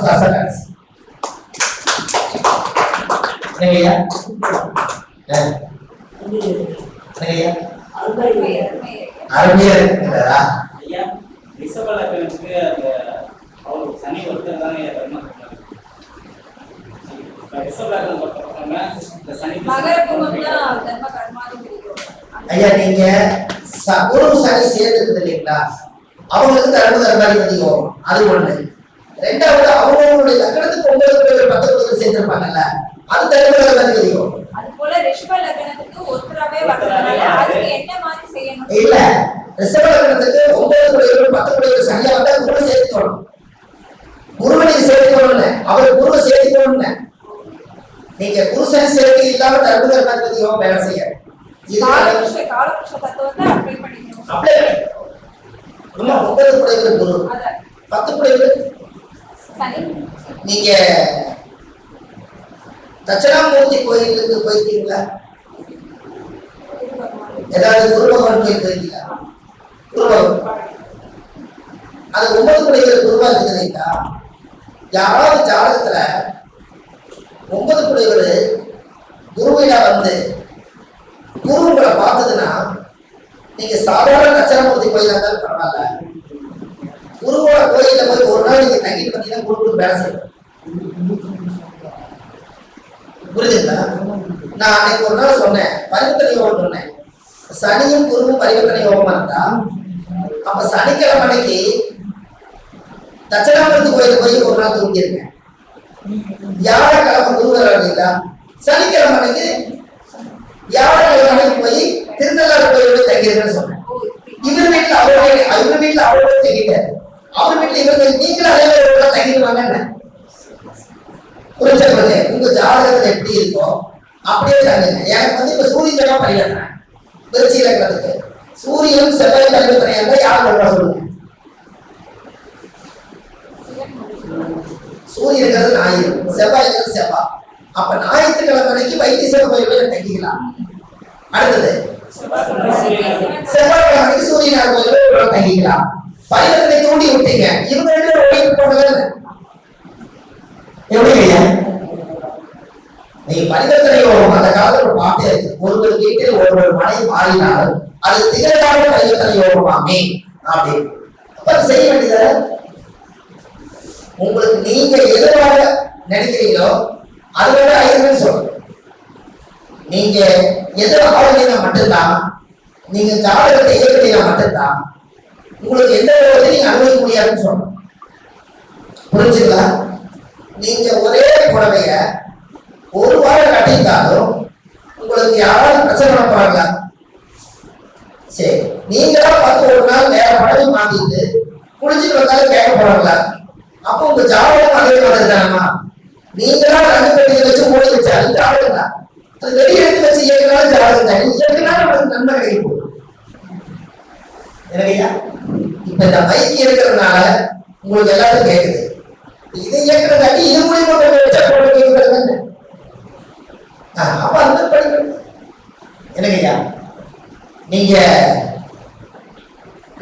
Class கிடைச்சு என்னங்கய்யா? ஆ, என்னங்கய்யா? அருமையா இருக்குங்களா ஐயா ரிஷப லக்னத்துக்கு அந்த அவர் சனி ஒருத்தர் தானே தர்மம் இந்த சனி ஐயா நீங்க ச- குரு சனி சேர்ந்துருக்குது இல்லைங்களா? அவங்களுக்கு தர்ம தர்மாதிபதி யோகம் அது ஒண்ணு. ரெண்டாவது அவங்களுடைய லக்கணத்துக்கு ஒன்பது பத்து பேர் சேர்ந்திருப்பாங்கல்ல அது என்ன மாதிரி செய்யணும்? இல்ல. ரிஷப லக்னத்துக்கு ஒன்பது குடையவர் பத்து குடையவர் சரியா வந்தா குருவை சேர்த்துக்கணும். குருவை நீங்க சேர்த்துக்கணும்னு. அவர் குருவை சேர்த்துக்கணும்னு. நீங்க குருசனி சேர்க்கை இல்லாம தர்மாதிபதி யோகம் வேலை செய்ய இது அப்ளை பண்ணிக்கணும் ஒன்பது படைகள் குரு பத்து படைகள். நீங்க தட்சிணாமூர்த்தி கோயிலுக்கு போயிருக்கீங்களா? ஏதாவது குரு பகவான் கோயில் போயிருக்கீங்களா? குரு அது ஒன்பது படைகள் குருவா இருக்குது யாராவது ஜாதகத்துல ஒன்பது குடைகள் குருவில வந்து குரு உங்களை பார்த்ததுன்னா நீங்க சாதாரண தட்சிணாமூர்த்தி கோயிலா இருந்தாலும் பரவாயில்ல. குருவோட கோயில போய் ஒரு நாள் நீங்க தங்கிட்டு பார்த்தீங்கன்னா குருக்கு வேலை செய்யும் புரியுதுங்களா நான் அன்னைக்கு ஒரு நாள் சொன்னேன் பரிவர்த்தனை யோகம் சொன்னேன். சனியும் குருவும் பரிவர்த்தனை யோகமா இருந்தா? அப்ப சனிக்கிழமை அன்னைக்கு தட்சிணாமூர்த்தி கோயிலுக்கு போய் ஒரு நாள் தூங்கியிருக்கேன். வியாழக்கிழமை குரு வர இல்லைங்களா சனிக்கிழமை அன்னைக்கு வியாழக்கிழமை அன்னைக்கு போய் திருநள்ளாறு கோயில் போய் தங்கியிருக்கேன்னு சொன்னேன். இவர் வீட்டுல அவரோட இவர் வீட்டுல அவரோட தங்கிட்டாரு அவர் வீட்டுல இவர் நீங்களும் அதே மாதிரி ஒரு நாள் உங்க ஜாதகத்துல எப்படி இருக்கும் அப்படியே தங்குங்க. எனக்கு வந்து இப்ப சூரியன் ஜெகா பரிவர்த்தனை திருச்சி இலக்கணத்துக்கு சூரியன் செவ்வாய் பரிவர்த்தனை இருந்தா யார் சொல்லுங்க? சூரியன் இருக்கிறது ஞாயிறு. செவ்வாய் இருக்கிறது செவ்வாய். அப்ப ஞாயிற்றுக்கிழமை அன்னைக்கு வைத்தீஸ்வரர் தங்கிக்கலாம். அடுத்தது செவ்வாய்க்கிழமை அன்னைக்கு சூரியனார் கோயில் தங்கிக்கலாம் பரிவர்த்தனை தூண்டி விட்டீங்க இவங்க ரெண்டு பேரும் ஓடிட்டு போனது எப்படி நீ பரிவர்த்தனை அந்த காலத்துல ஒரு பாட்டே இருக்கு ஒருவர் வீட்டில் ஒருவர் மனை மாறினாலும் அது திகழ்கால பரிவர்த்தனை அப்படின்னு அப்ப செய்ய வேண்டியது உங்களுக்கு நீங்க எதுவாக நினைக்கிறீங்களோ அது வேற ஐயர்னு சொல்றேன் நீங்க எதிர ஆளுநீங்க மட்டும்தான் நீங்க ஜாதகத்தை ஏற்பட்டீங்க மட்டும்தான் உங்களுக்கு எந்த விதத்தையும் நீங்க அனுபவிக்க முடியாதுன்னு சொல்லணும் புரிஞ்சுங்களா? நீங்க ஒரே புடவைய ஒரு வாரம் கட்டியிருந்தாலும் உங்களுக்கு யாராவது பிரச்சனை பண்ண போறாங்களா சரி நீங்களா பார்த்து ஒரு நாள் வேற புடவை மாத்திட்டு குளிச்சுட்டு வந்தாலும் கேட்க போறாங்களா அப்போ உங்க ஜாதகம் அதே மாதிரி தானமா நீங்களா ரங்க பெட்டியை வச்சு மூடி வச்சாலும் ஜாதகம் தான் அது வெளியே எடுத்து வச்சு இயக்கினாலும் ஜாதகம் தான் நீ இயக்கினாலும் உங்களுக்கு நன்மை கிடைக்க போகுது எனக்கையா இப்ப இந்த மைக் இருக்கிறதுனால உங்களுக்கு எல்லாரும் கேக்குது. இது இயக்குறதாட்டி இது மூலியமா கொண்டு வச்சா அப்ப அந்த படிக்கணும் எனக்கையா நீங்க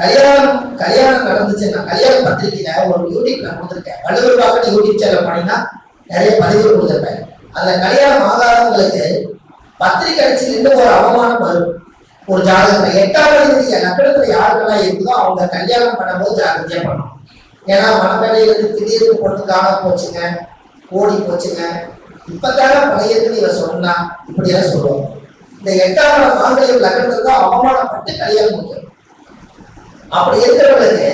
கல்யாணம் கல்யாணம் நடந்துச்சுன்னா கல்யாண பத்திரிக்கையில ஒரு யூடியூப் நான் கொடுத்துருக்கேன். வள்ளுவர் பாக்கெட் யூடியூப் சேனல் பண்ணினா நிறைய பதிவு கொடுத்துருப்பேன். அந்த கல்யாணம் ஆகாதவங்களுக்கு பத்திரிக்கை அடிச்சு நின்று ஒரு அவமானம் வரும். ஒரு ஜாதகத்துல எட்டாம் அதிபதி யாருக்கெல்லாம் இருக்குதோ அவங்க கல்யாணம் பண்ணும்போது ஜாகிரதையா பண்ணணும் ஏன்னா மனநிலையிலிருந்து திடீர்னு பொண்ணு காணாம போச்சுங்க ஓடி போச்சுங்க. இப்பதான பழையதுன்னு இவன் சொன்னா இப்படி எல்லாம் சொல்லுவோம் இந்த எட்டாம் இடம் மாங்கல்யம் லக்னத்துல தான் அவமானப்பட்டு கல்யாணம் முடியும் அப்படி இருக்கிறவங்களுக்கு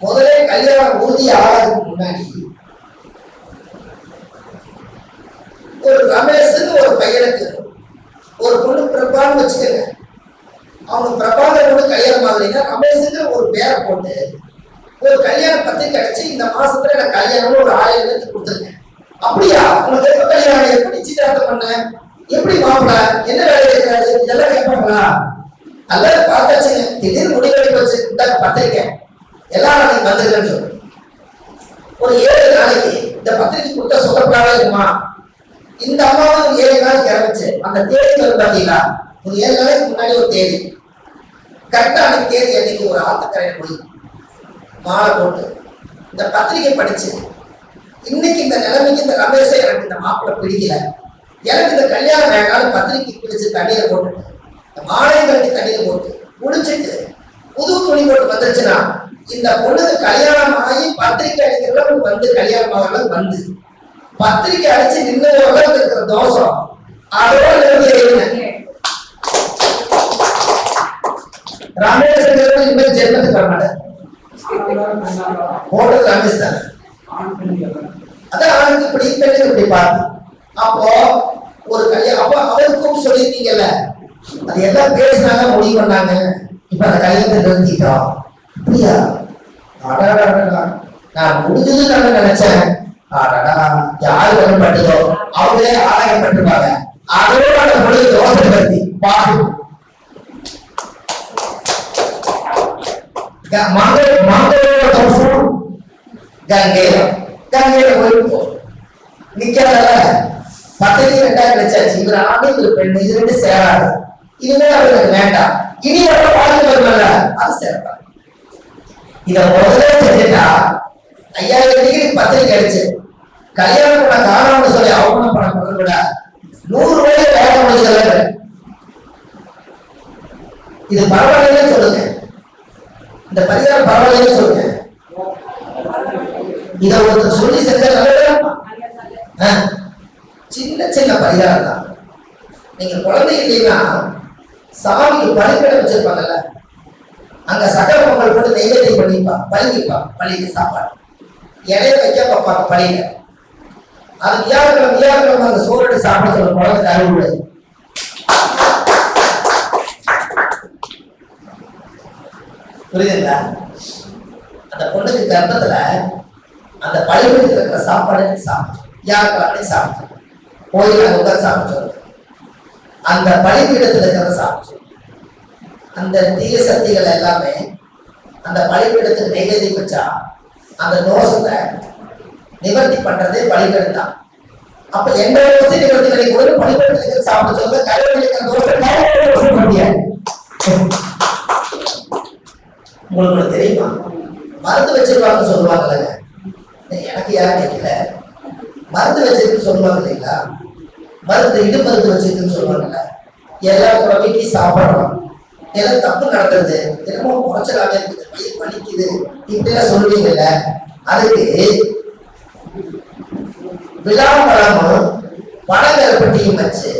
முதலே கல்யாணம் உறுதி ஆகிறதுக்கு முன்னாடி ஒரு ரமேஷுன்னு ஒரு பையனுக்கு ஒரு பொண்ணு பிறப்பான்னு வச்சுக்கோங்க. அவங்க பிரபாகரோட பொண்ணு கல்யாணம் ஆகலைன்னா ரமேஷுங்கிற ஒரு பேரை போட்டு ஒரு கல்யாண பத்திரிக்கை அடிச்சு இந்த மாசத்துல எனக்கு கல்யாணம்னு ஒரு ஆயிரம் பேருக்கு கொடுத்துருக்கேன். அப்படியா? உனக்கு எப்ப கல்யாணம் எப்படி நிச்சயதார்த்தம் பண்ண? எப்படி மாப்பிள? என்ன வேலை இருக்கிறாரு இதெல்லாம் கேட்பாங்களா நல்லா பார்த்தாச்சு திடீர் முடிவெடுக்க வச்சு இந்த பத்திரிக்கை. எல்லா நாளைக்கு வந்துருக்கேன்னு சொல்லு. ஒரு ஏழு நாளைக்கு இந்த பத்திரிக்கை கொடுத்தா சொல்லப்படாத இருக்குமா? இந்த அம்மாவும் ஏழு நாளைக்கு இறங்குச்சு அந்த தேதி பார்த்தீங்களா? ஒரு ஏழு நாளைக்கு முன்னாடி ஒரு தேதி கரெக்டான அந்த தேதி அன்னைக்கு ஒரு ஆத்துக்கரையில போய் மாலை போட்டு இந்த பத்திரிகை படிச்சு இன்னைக்கு இந்த நிலைமைக்கு இந்த ரமேஷை எனக்கு இந்த மாப்பிள்ளை பிடிக்கல. எனக்கு இந்த கல்யாணம் வேண்டாலும் பத்திரிக்கை பிடிச்சு தண்ணியில போட்டுட்டு இந்த மாலையை கட்டி தண்ணியில போட்டு முடிச்சுட்டு புது துணி போட்டு வந்துருச்சுன்னா இந்த பொண்ணுக்கு கல்யாணம் ஆகி பத்திரிக்கை அடிக்கிறவங்க வந்து கல்யாணம் ஆகிறவங்க வந்து. பத்திரிக்கை அடிச்சு நின்று இருக்கிற தோஷம் அதோட நிறுத்தி இனிமேல் ஜென்மத்துக்கு வர மாட்டார். போட்டது ரமேஷ் தானே அதான் அவனுக்கு இப்படி பெண்ணுக்கு இப்படி பார்த்து. அப்போ ஒரு கல்யாணம் அப்போ அவருக்கும் சொல்லியிருந்தீங்கல்ல அது எல்லாம் பேசினாங்க முடிவு பண்ணாங்க. இப்ப அந்த கல்யாணத்தை நிறுத்திட்டோம். அப்படியா? நான் முடிஞ்சது நான் நினைச்சேன். அடடா. யாரு பண்ணப்பட்டதோ அவங்களே ஆதாயப்பட்டிருப்பாங்க அதோட அந்த தோசை பத்தி பாட்டு மங்கள் மங்களோட தோசம் கங்கையில கங்கையில போயிருப்போம் நிக்கிறதல்ல பக்கத்துக்கு ரெண்டாயிரம் கிடைச்சாச்சு இவர் ஆண்டு இவர் பெண் இது ரெண்டு சேராது இதுவே அவருக்கு வேண்டாம் இனி எவ்வளவு வாழ்க்கை வருமல்ல அது சேர்ப்பாங்க இத முதல்ல செஞ்சுட்டா ஐயாயிரம் டிகிரி பத்திரிக்கை கிடைச்சு கல்யாணம் பண்ண காரணம்னு சொல்லி அவமானம் பண்ண பண்ண விட நூறு ரூபாய் வேலை முடிஞ்சது இது பரவாயில்லைன்னு சொல்லுங்க இந்த பரிகாரம் பரவாயில்லைன்னு சொல்லுங்க இத ஒருத்தர் சொல்லி செஞ்சா ஆ, சின்ன சின்ன பரிகாரம் தான். நீங்க குழந்தை இல்லைன்னா சாமிக்கு பழிக்கடை வச்சிருப்பாங்கல்ல அங்க சகல பொங்கல் போட்டு நெய்வேத்தியம் பண்ணிப்பா பழகிப்பா பழகி சாப்பாடு. இலைய வைக்க பார்ப்பாங்க பழியில அது வியாழக்கிழமை வியாழக்கிழமை அந்த சோறு சாப்பிட சொல்ல குழந்தை அறிவுள்ளது புரியுதுங்களா? அந்த பொண்ணுக்கு கர்ப்பத்துல அந்த பழிபடுத்தி இருக்கிற சாப்பாடு சாப்பிட்டு வியாழக்கிழமை சாப்பிட்டு கோயில் உட்கார் உட்கார்ந்து சாப்பிட்டு அந்த பலிபீடத்துல இருக்கிறத சாப்பிட்டு அந்த தீய சக்திகள் எல்லாமே அந்த பழிப்பீடத்துக்கு நெய்வேதி வச்சா அந்த தோஷத்தை நிவர்த்தி பண்றதே பலிபீடம் தான். அப்ப எந்த தோசை நிவர்த்தி பண்ணி கூட பலிபீடத்துக்கு சாப்பிட்டு சொல்லுங்க கல்யாணம் இருக்கிற தோசை கல்யாண தோசை முடியாது உங்களுக்கு தெரியுமா? மருந்து வச்சிருவாங்கன்னு சொல்லுவாங்கல்ல. எனக்கு யாரும் கேட்கல. மருந்து வச்சிருக்குன்னு சொல்லுவாங்க இல்லைங்களா? மருந்து இடு மருந்து வச்சிருக்குன்னு சொல்லுவாங்கல்ல. எல்லாம் கூட வீட்டி சாப்பிடணும். எல்லாம் தப்பு நடக்குது என்னமோ குறைச்சலாக இருக்குது. பயிர் வலிக்குது. இப்படிலாம் சொல்லுவீங்கல்ல. அதுக்கு விழாப்பழமும் பழங்கரப்பட்டியும் வச்சு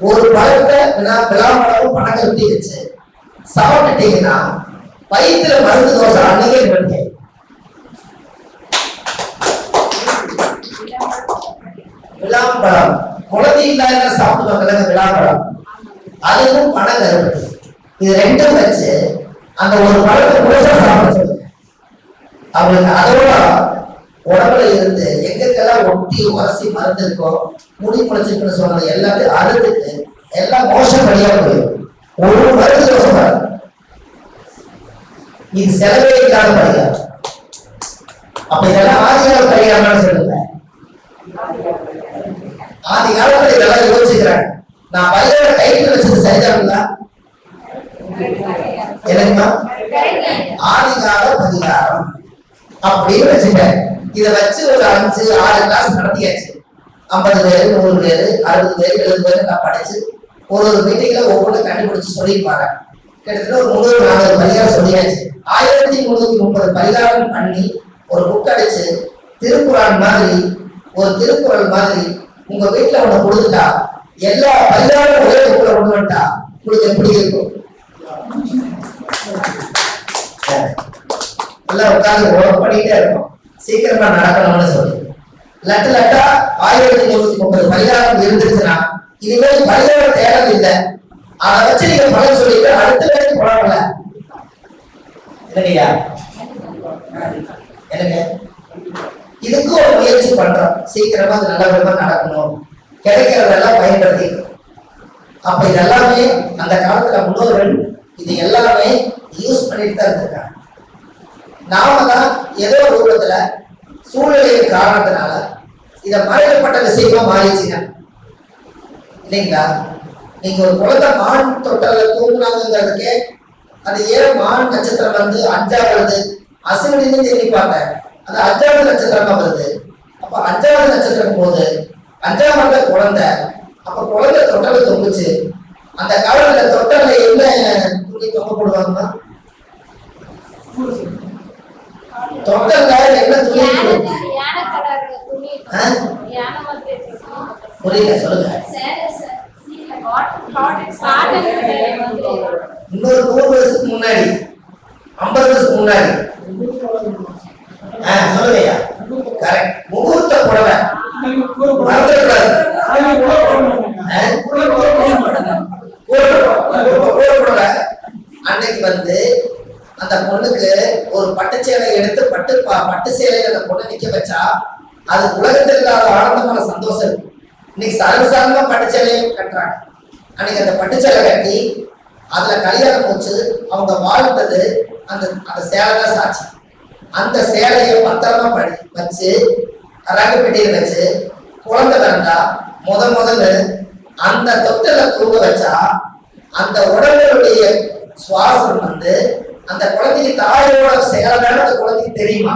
ஒரு பழத்தை விழா விழாப்பழமும் பனங்கருப்பட்டி வச்சு சாப்பிட்டுட்டீங்கன்னா வயிற்றுல மருந்து தோசை அன்னைக்கே நிவர்த்தி விழாப்பழம் குழந்தை இல்லாத சாப்பிடுவாங்க விழாப்பழம் அதுவும் பணம் கருப்பட்டி. இது ரெண்டும் வச்சு அந்த ஒரு பழத்தை முழுசா சாப்பிட சொல்லுங்க. அவங்களுக்கு அதோட உடம்புல இருந்து எங்கெல்லாம் ஒட்டி உரசி மருந்து இருக்கோ முடி முளைச்சிருக்குன்னு சொன்னது எல்லாத்தையும் அறுத்துட்டு எல்லாம் மோசம் வழியா போயிடும். ஒரு மருந்து தோசை இது செலவே இல்லாத பரிகாரம் அப்ப இதெல்லாம் ஆதிகால பரிகாரம் சொல்லுங்க. ஆதி காலத்துல இதெல்லாம் யோசிக்கிறாங்க. நான் பரிகார டைட்டில் வச்சது சரிதானுங்களா? எனக்குமா ஆதிகால பரிகாரம். அப்படின்னு வச்சுட்டேன். இதை வச்சு ஒரு அஞ்சு ஆறு கிளாஸ் நடத்தியாச்சு. ஐம்பது பேர் நூறு பேர் அறுபது பேர் எழுபது பேர் நான் படிச்சு ஒரு ஒரு மீட்டிங்ல ஒவ்வொன்றும் கண்டுபிடிச்சு சொல்லியிருப்பாங்க. கிட்டத்தட்ட ஒரு முந்நூறு நானூறு பரிகாரம் சொல்லியாச்சு. ஆயிரத்தி முந்நூத்தி முப்பது பரிகாரம் பண்ணி ஒரு புக் அடிச்சு திருக்குறள் மாதிரி ஒரு திருக்குறள் மாதிரி உங்க வீட்டுல ஒண்ணு கொடுத்துட்டா எல்லா பரிகாரம் ஒரே புக்கில் கொண்டு வந்துட்டா உங்களுக்கு எப்படி இருக்கும்? எல்லாம் உட்கார்ந்து ஒர்க் பண்ணிட்டே இருக்கும். சீக்கிரமா நடக்கணும்னு சொல்லி. லட்டு லட்டா ஆயிரத்தி முன்னூத்தி முப்பது பரிகாரம் இருந்துச்சுன்னா இனிமேல் பரிகாரம் தேடம் இல்லை. அதை வச்சு நீங்க பலன் சொல்லிட்டு அடுத்த வேலைக்கு போகல இல்லையா என்னங்க? இதுக்கு ஒரு முயற்சி பண்றோம். சீக்கிரமா அது நல்ல விதமா நடக்கணும். கிடைக்கிறதெல்லாம் பயன்படுத்திக்கணும் அப்ப இதெல்லாமே அந்த காலத்துல முன்னோர்கள் இது எல்லாமே யூஸ் பண்ணிட்டு தான் இருந்திருக்காங்க. நாம தான் ஏதோ ஒரு ரூபத்துல சூழ்நிலையின் காரணத்தினால இதை மறைக்கப்பட்ட விஷயமா மாறிச்சுங்க இல்லைங்களா? நீங்க ஒரு குழந்தை மான் தொட்டல தூங்குனாங்கிறதுக்கே அது ஏன் மான் நட்சத்திரம் வந்து அஞ்சாவது வருது? அசுவினின்னு பார்த்தேன் அது அஞ்சாவது நட்சத்திரமா வருது. அப்ப அஞ்சாவது நட்சத்திரம் போது அஞ்சாம் வந்த குழந்தை. அப்ப குழந்தை தொட்டல தொங்குச்சு. அந்த காலத்துல தொட்டல என்ன துணி தொங்க போடுவாங்கன்னா தொட்டல்ல என்ன துணி புரியல சொல்லுங்க. இன்னொரு நூறு வயசுக்கு முன்னாடி ஐம்பது வருஷத்துக்கு முன்னாடி. ஆ சொல்லுங்கய்யா கரெக்ட் முகூர்த்த புடவை. மறந்துடக்கூடாது. ஆ? அன்னைக்கு வந்து அந்த பொண்ணுக்கு ஒரு பட்டு சேலை எடுத்து பட்டு ப- பட்டு சேலையில அந்த பொண்ணை நிக்க வச்சா அது உலகத்தில் இல்லாத ஆனந்தமான சந்தோஷம். இருக்கு இன்னைக்கு சர்வசாரமா பட்டு சேலையை கட்டுறாங்க. அன்னைக்கு அந்த பட்டுச்சலை கட்டி அதுல கல்யாணம் வச்சு அவங்க வாழ்ந்தது அந்த அந்த சேலை தான் சாட்சி. அந்த சேலையை பத்திரமா படி வச்சு ரகு பெட்டியில் வச்சு குழந்தை பிறந்தா முத முதல்ல அந்த தொட்டில தூங்க வச்சா அந்த உடலுடைய சுவாசம் வந்து அந்த குழந்தைக்கு தாயோட செயலான அந்த குழந்தைக்கு தெரியுமா?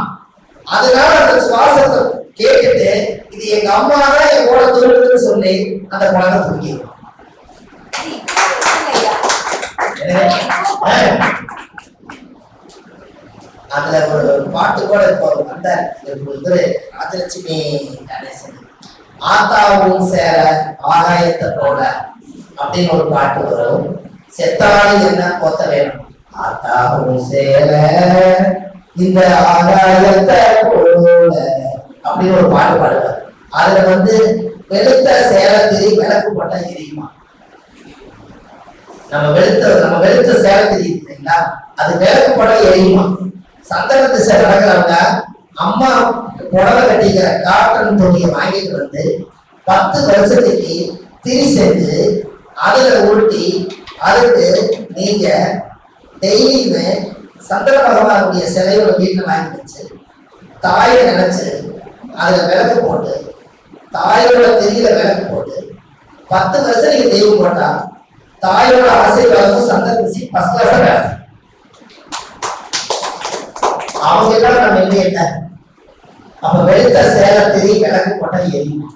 அதனால அந்த சுவாசத்தை கேட்டுட்டு இது எங்க அம்மா தான் என் கூட தூங்குதுன்னு சொல்லி அந்த குழந்தை தூங்கிடும் அதுல ஒரு பாட்டு கூட இப்போ வந்தார். இவரு ராஜலட்சுமி கணேசன். ஆத்தாவும் சேர ஆகாயத்தை போல அப்படின்னு ஒரு பாட்டு வரும். செத்தாடி என்ன கொத்த வேணும்? ஆத்தாவும் சேர இந்த ஆகாயத்தை அப்படின்னு ஒரு பாட்டு பாடுவார். அதுல வந்து வெளுத்த சேலத்திரி விளக்கு போட்டா எரியுமா நம்ம வெளுத்த நம்ம வெளுத்த சேலை இல்லைங்களா? அது விளக்கு படம் எரியுமா? சந்தனத்து சேலை நடக்கிறவங்க அம்மா புடவை கட்டிக்கிற காட்டன் துணியை வாங்கிட்டு வந்து பத்து வருஷத்துக்கு திரி செஞ்சு அதுல உருட்டி அதுக்கு நீங்க டெய்லியுமே சந்திர பகவானுடைய சிலையோட வீட்டில் வாங்கி வச்சு தாயை நினைச்சு அதுல விளக்கு போட்டு தாயோட தெரியல விளக்கு போட்டு பத்து வருஷம் நீங்க தெய்வம் போட்டா தாயோட ஆசீர்வாதம் சந்தர்ப்பிச்சு ஃபர்ஸ்ட் கிளாஸ் வேலை அவங்க எல்லாம் நம்ம இல்லை என்ன அப்ப வெளுத்த சேலை தெரிய விளக்கு போட்டா எரியும்.